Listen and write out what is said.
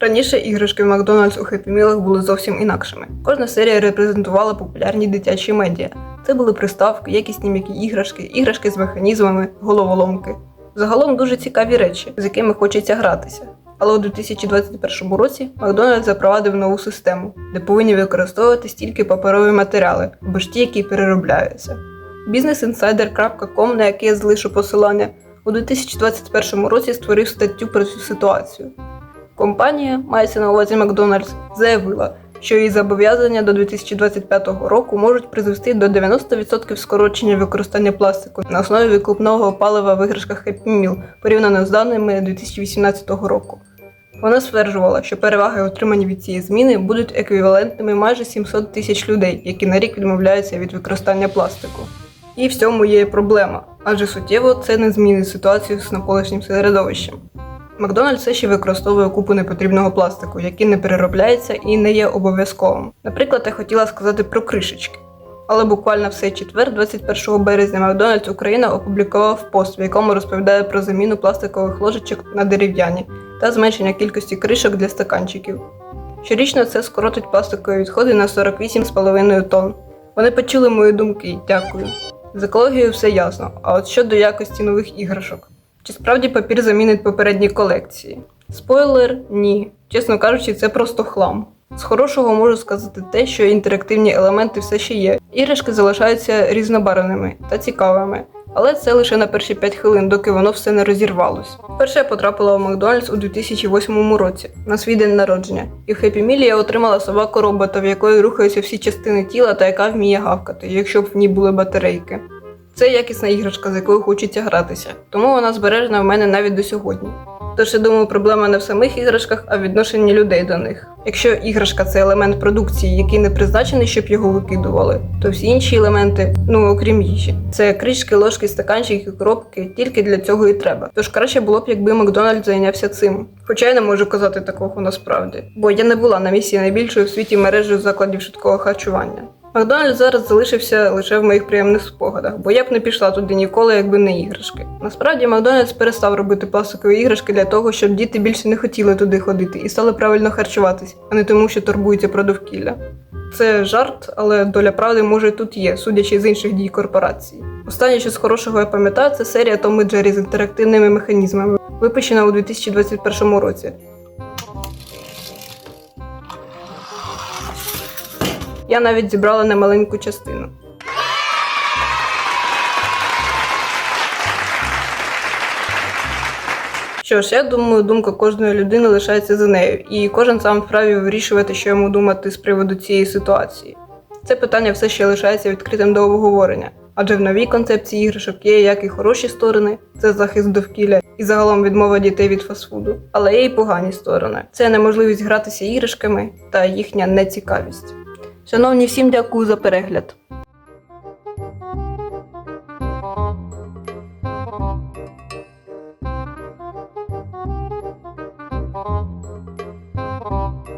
Раніше іграшки в Макдональдс у Meal були зовсім інакшими. Кожна серія репрезентувала популярні дитячі медіа. Це були приставки, якісні м'які іграшки, іграшки з механізмами, головоломки. Загалом дуже цікаві речі, з якими хочеться гратися. Але у 2021 році Макдональдс запровадив нову систему, де повинні використовувати стільки паперові матеріали, або ж ті, які переробляються. Businessinsider.com, на який я залишу посилання, у 2021 році створив статтю про цю ситуацію. Компанія, мається на увазі Макдональдс, заявила, що її зобов'язання до 2025 року можуть призвести до 90% скорочення використання пластику на основі викупного палива в іграшках Happy Meal порівняно з даними 2018 року. Вона стверджувала, що переваги, отримані від цієї зміни, будуть еквівалентними майже 700 тисяч людей, які на рік відмовляються від використання пластику. І в цьому є проблема, адже суттєво це не змінить ситуацію з навколишнім середовищем. Макдональдс все ще використовує купу непотрібного пластику, який не переробляється і не є обов'язковим. Наприклад, я хотіла сказати про кришечки. Але буквально в цей четвер, 21 березня, Макдональдс Україна опублікував пост, в якому розповідає про заміну пластикових ложечок на дерев'яні та зменшення кількості кришок для стаканчиків. Щорічно це скоротить пластикові відходи на 48,5 тонн. Вони почули мої думки, дякую. З екологією все ясно. А от щодо якості нових іграшок. Чи справді папір замінить попередні колекції? Спойлер ні. Чесно кажучи, це просто хлам. З хорошого можу сказати те, що інтерактивні елементи все ще є. Іграшки залишаються різнобарвними та цікавими. Але це лише на перші 5 хвилин, доки воно все не розірвалось. Перше потрапила в Макдональдс у 2008 році на свій день народження, і в Happy Meal я отримала собаку робота, в якої рухаються всі частини тіла та яка вміє гавкати, якщо б в ній були батарейки. Це якісна іграшка, з якою хочеться гратися, тому вона збережена в мене навіть до сьогодні. Тож я думаю, проблема не в самих іграшках, а в відношенні людей до них. Якщо іграшка це елемент продукції, який не призначений, щоб його викидували, то всі інші елементи, ну окрім їжі, це кришки, ложки, стаканчики, коробки, тільки для цього і треба. Тож краще було б, якби Макдональдс зайнявся цим. Хоча я не можу казати такого насправді, бо я не була на місці найбільшої в світі мережі закладів швидкого харчування. Макдональдс зараз залишився лише в моїх приємних спогадах, бо я б не пішла туди ніколи, якби не іграшки. Насправді Макдональдс перестав робити пластикові іграшки для того, щоб діти більше не хотіли туди ходити і стали правильно харчуватись, а не тому, що турбуються про довкілля. Це жарт, але доля правди може тут є, судячи з інших дій корпорації. Останнє, що з хорошого я пам'ятаю, це серія Том і Джері з інтерактивними механізмами, випущена у 2021 році. Я навіть зібрала немаленьку частину. Що ж, я думаю, думка кожної людини лишається за нею, і кожен сам вправі вирішувати, що йому думати з приводу цієї ситуації. Це питання все ще лишається відкритим до обговорення, адже в новій концепції іграшок є як і хороші сторони, це захист довкілля і загалом відмова дітей від фастфуду, але є і погані сторони. Це неможливість гратися іграшками та їхня нецікавість. Шановні, всім дякую за перегляд.